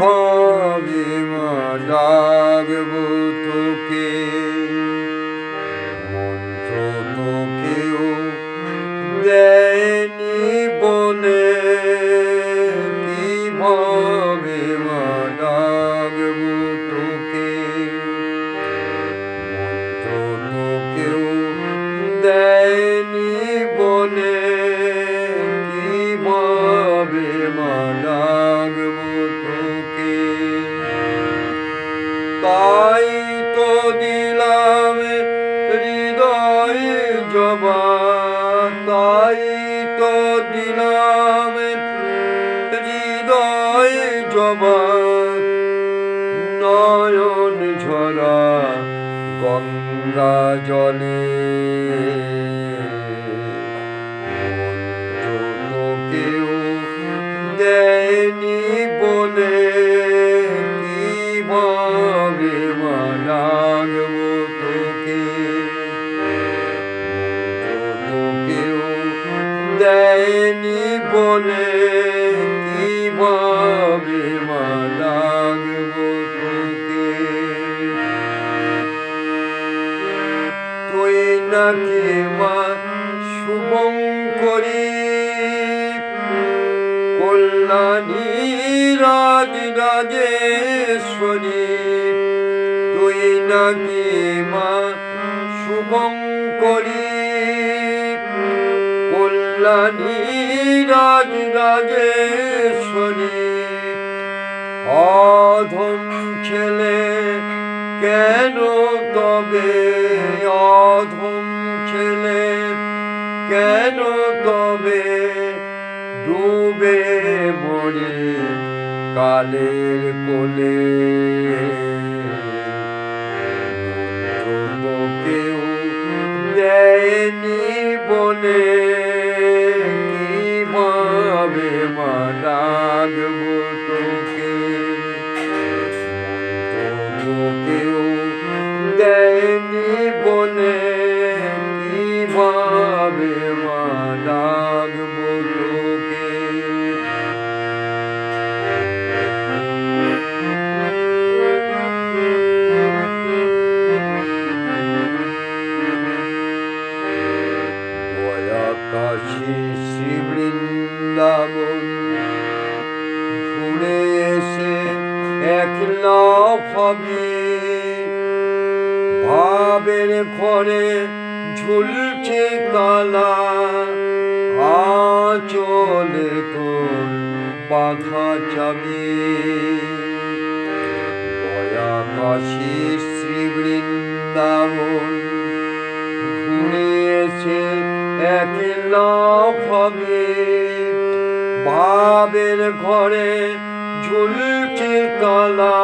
কীভাবে মা ডাকবো হৃদয়ে জবা নয়ন ঝরা গঙ্গা জলে। কেউ দেয়নি বলে কীভাবে কীভাবে মানাগব তোকে। তুই নাকি মা শুভঙ্করী? কল্যাণী রাজ রাজেশ্বরী। তুই নাকি মা শুভঙ্করী? কল্যাণী রাজ রাজেশ্বরী। অধম ছেলে কেন তবে? অধম ছেলে কেন তবে? ডুবে মরে কালের কোলে। ডাকবো একলা ভাবি ভাবের ঘরে ঝুলছে তালা আচলে তোর বাধা চাবি দয়া কাশী শ্রী বৃন্দাবন ঘুরে এসে একলা ভাবে ভাবের ঘরে ঝুলছে তালা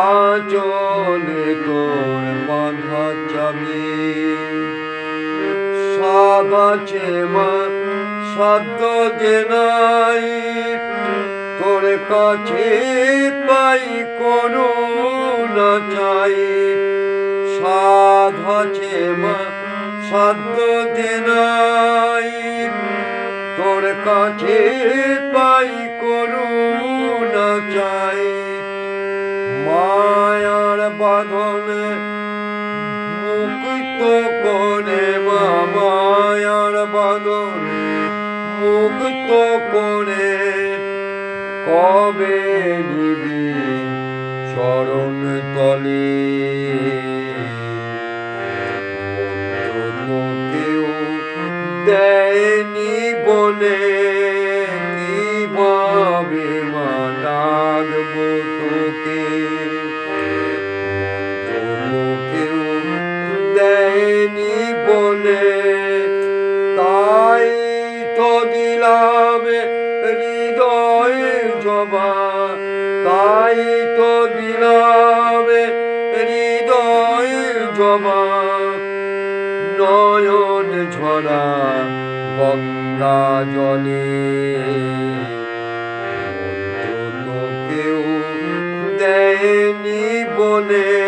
আচলে তোর বাঁধা চাবি আছে মা সাধ্য যে নাই। তোর কাছে পাই করুণা চাই। সাধ আছে মা সাধ্য যে নাই। তোর কাছে পাই বাঁধন মুক্ত করে কবে নিবি চরণ তলে? কেউ দেয়নি বলে কীভাবে মা ডাকবো দিলাম হৃদয়ে জবা, তাই তো দিলাম হৃদয়ে জবা। নয়ন ঝরা গঙ্গা জলে কেউ দেয়নি বলে।